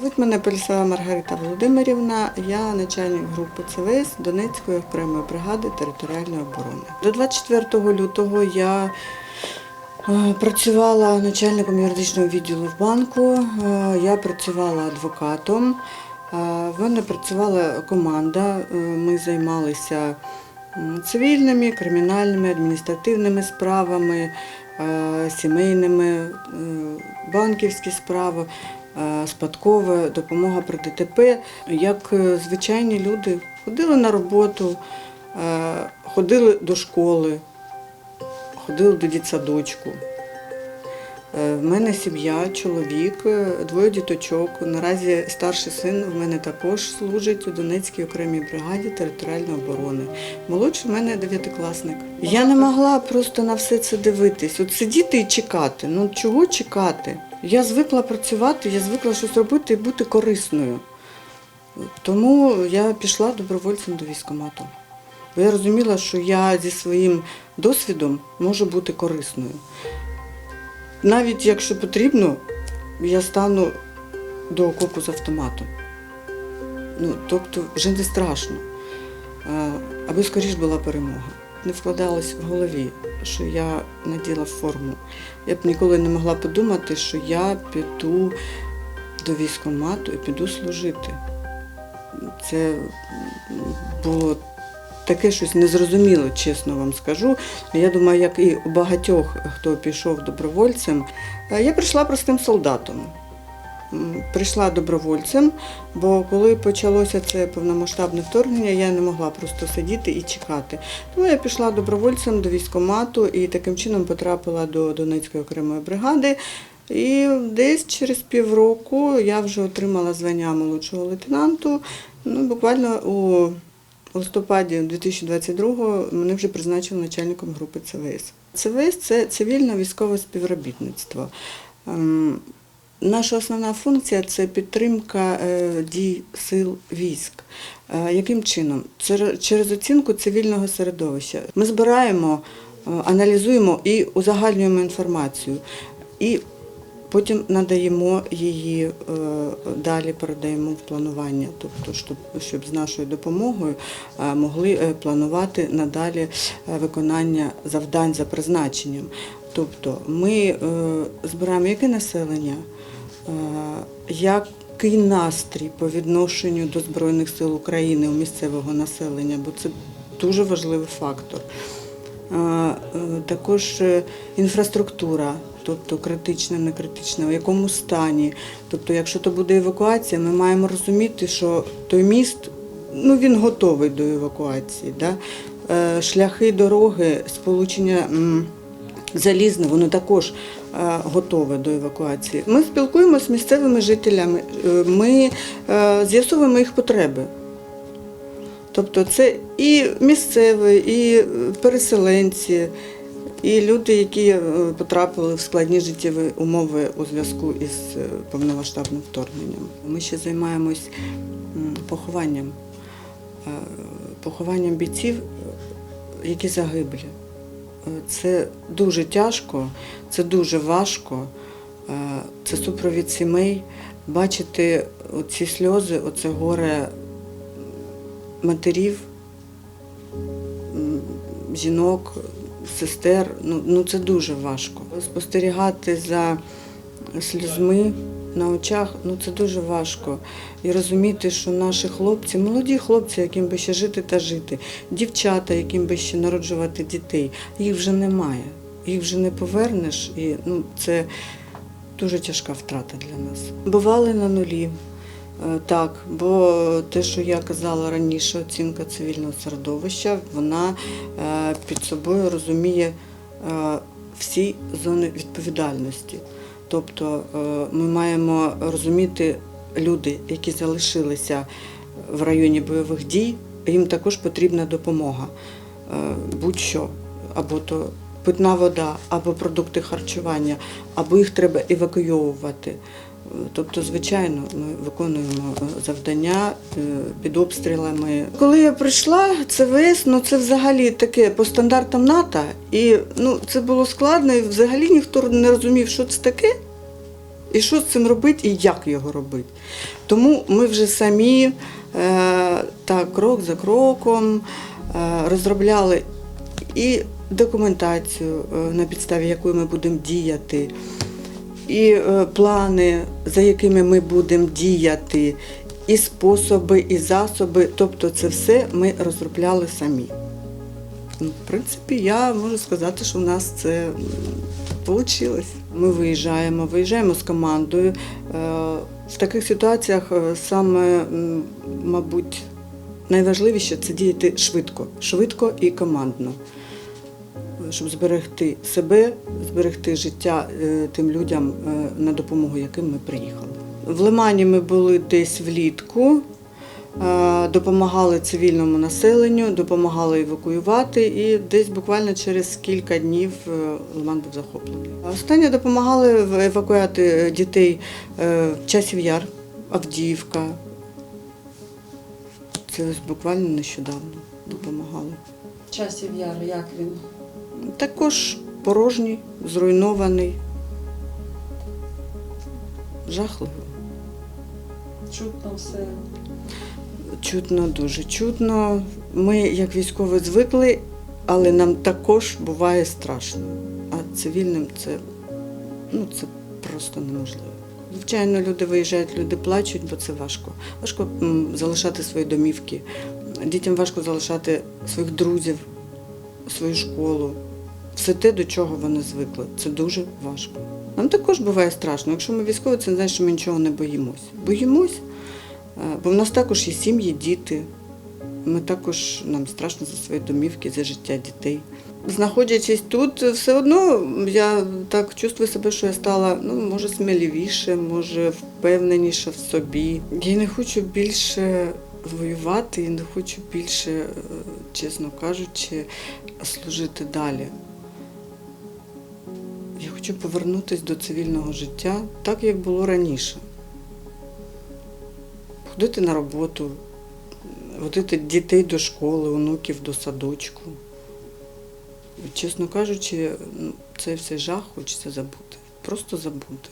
Звуть мене Полісова Маргарита Володимирівна, я начальник групи ЦВС Донецької окремої бригади територіальної оборони. До 24 лютого я е, працювала начальником юридичного відділу в банку, е, я працювала адвокатом. Е, В мене працювала команда, ми займалися цивільними, кримінальними, адміністративними справами, сімейними, банківські справи, спадкова допомога при ДТП. Як е, звичайні люди ходили на роботу, е, ходили до школи, ходили до дитсадочку. Е, В мене сім'я, чоловік, е, двоє діточок. Наразі старший син в мене також служить у Донецькій окремій бригаді територіальної оборони. Молодший в мене дев'ятикласник. Я не могла просто на все це дивитись. От сидіти і чекати. Ну чого чекати? Я звикла працювати, я звикла щось робити і бути корисною. Тому я пішла добровольцем до військкомату. Бо я розуміла, що я зі своїм досвідом можу бути корисною. Навіть якщо потрібно, я стану до окопу з автоматом. Ну, тобто вже не страшно. Аби скоріш була перемога. Не вкладалось в голові, що я наділа форму. Я б ніколи не могла подумати, що я піду до військкомату і піду служити. Це було таке щось незрозуміле, чесно вам скажу. Я думаю, як і у багатьох, хто пішов добровольцем, е, я прийшла простим солдатом. Прийшла добровольцем, бо коли почалося це повномасштабне вторгнення, я не могла просто сидіти і чекати. Тому я пішла добровольцем до військкомату і таким чином потрапила до Донецької окремої бригади. І десь через півроку я вже отримала звання молодшого лейтенанту. Ну, буквально у листопаді 2022-го мене вже призначили начальником групи ЦВС. ЦВС це цивільне військове співробітництво. Наша основна функція це підтримка е, дій сил військ. Е, Яким чином? Через оцінку цивільного середовища. Ми збираємо, е, аналізуємо і узагальнюємо інформацію. І Потім надаємо її далі, передаємо в планування, тобто, щоб, щоб з нашою допомогою могли планувати надалі виконання завдань за призначенням. Тобто ми збираємо яке населення, який настрій по відношенню до Збройних сил України у місцевого населення, бо це дуже важливий фактор. Е, е, Також е, інфраструктура, тобто критична, не критична, в якому стані. Тобто, якщо то буде евакуація, ми маємо розуміти, що той міст ну, він готовий до евакуації. Да? Е, Шляхи, дороги, сполучення залізне, воно також е, готове до евакуації. Ми спілкуємося з місцевими жителями, е, ми е, з'ясовуємо їх потреби. Тобто це і місцеві, і переселенці, і люди, які потрапили в складні життєві умови у зв'язку із повномасштабним вторгненням. Ми ще займаємось похованням, похованням бійців, які загиблі. Е, Це дуже тяжко, це дуже важко. Е, Це супровід сімей. Бачити ці сльози, оце горе матерів, жінок, сестер. Ну, ну це дуже важко. Спостерігати за слізьми на очах, ну це дуже важко. І розуміти, що наші хлопці, молоді хлопці, яким би ще жити та жити, дівчата, яким би ще народжувати дітей, їх вже немає. Їх вже не повернеш, і ну, це дуже тяжка втрата для нас. Бували на нулі. Е, Так, бо те, що я казала раніше, оцінка цивільного середовища, вона е, під собою розуміє е, всі зони відповідальності. Тобто е, ми маємо розуміти люди, які залишилися в районі бойових дій, їм також потрібна допомога. Е, Будь-що, або то питна вода, або продукти харчування, або їх треба евакуйовувати. Тобто, звичайно, ми виконуємо е, завдання е, під обстрілами. Коли я прийшла, ЦВС, ну це взагалі таке по стандартам НАТО, і ну це було складно, і взагалі ніхто не розумів, що це таке. І що з цим робити, і як його робити. Тому ми вже самі е, так, крок за кроком е, розробляли і документацію, е, на підставі якої ми будемо діяти, і е, плани, за якими ми будемо діяти, і способи, і засоби. Тобто це все ми розробляли самі. Ну, в принципі, я можу сказати, що в нас це вийшло. Ми виїжджаємо, виїжджаємо з командою. Е, В таких ситуаціях е, саме, мабуть, найважливіше це діяти швидко, швидко і командно, щоб зберегти себе, зберегти життя е, тим людям, е, на допомогу яким ми приїхали. В Лимані ми були десь влітку. Е, Допомагали цивільному населенню, допомагали евакуювати, і десь буквально через кілька днів Лиман був захоплений. Останнє допомагали евакуювати дітей в часів яр, Авдіївка. Це буквально нещодавно допомагали. Часів як він? Також порожній, зруйнований. Жахливо. Чутно все. Чутно, дуже чутно. Ми, як військові, звикли, але нам також буває страшно. А цивільним це, ну, це просто неможливо. Звичайно, люди виїжджають, люди плачуть, бо це важко. Важко залишати свої домівки. Дітям важко залишати своїх друзів, свою школу. Все те, до чого вони звикли. Це дуже важко. Нам також буває страшно. Якщо ми військові, це не значить, що ми нічого не боїмось. Боїмось, Е, Бо в нас також є сім'ї, діти. Ми також нам страшно за свої домівки, за життя дітей. Знаходячись тут, все одно я так чувствую себе, що я стала ну, може сміливіше, може впевненіше в собі. Я не хочу більше воювати і не хочу більше, е, чесно кажучи, служити далі. Хочу повернутися до цивільного життя так, як було раніше ходити на роботу, водити дітей до школи, онуків до садочку. Чесно кажучи, це цей все жах хочеться забути. Просто забути.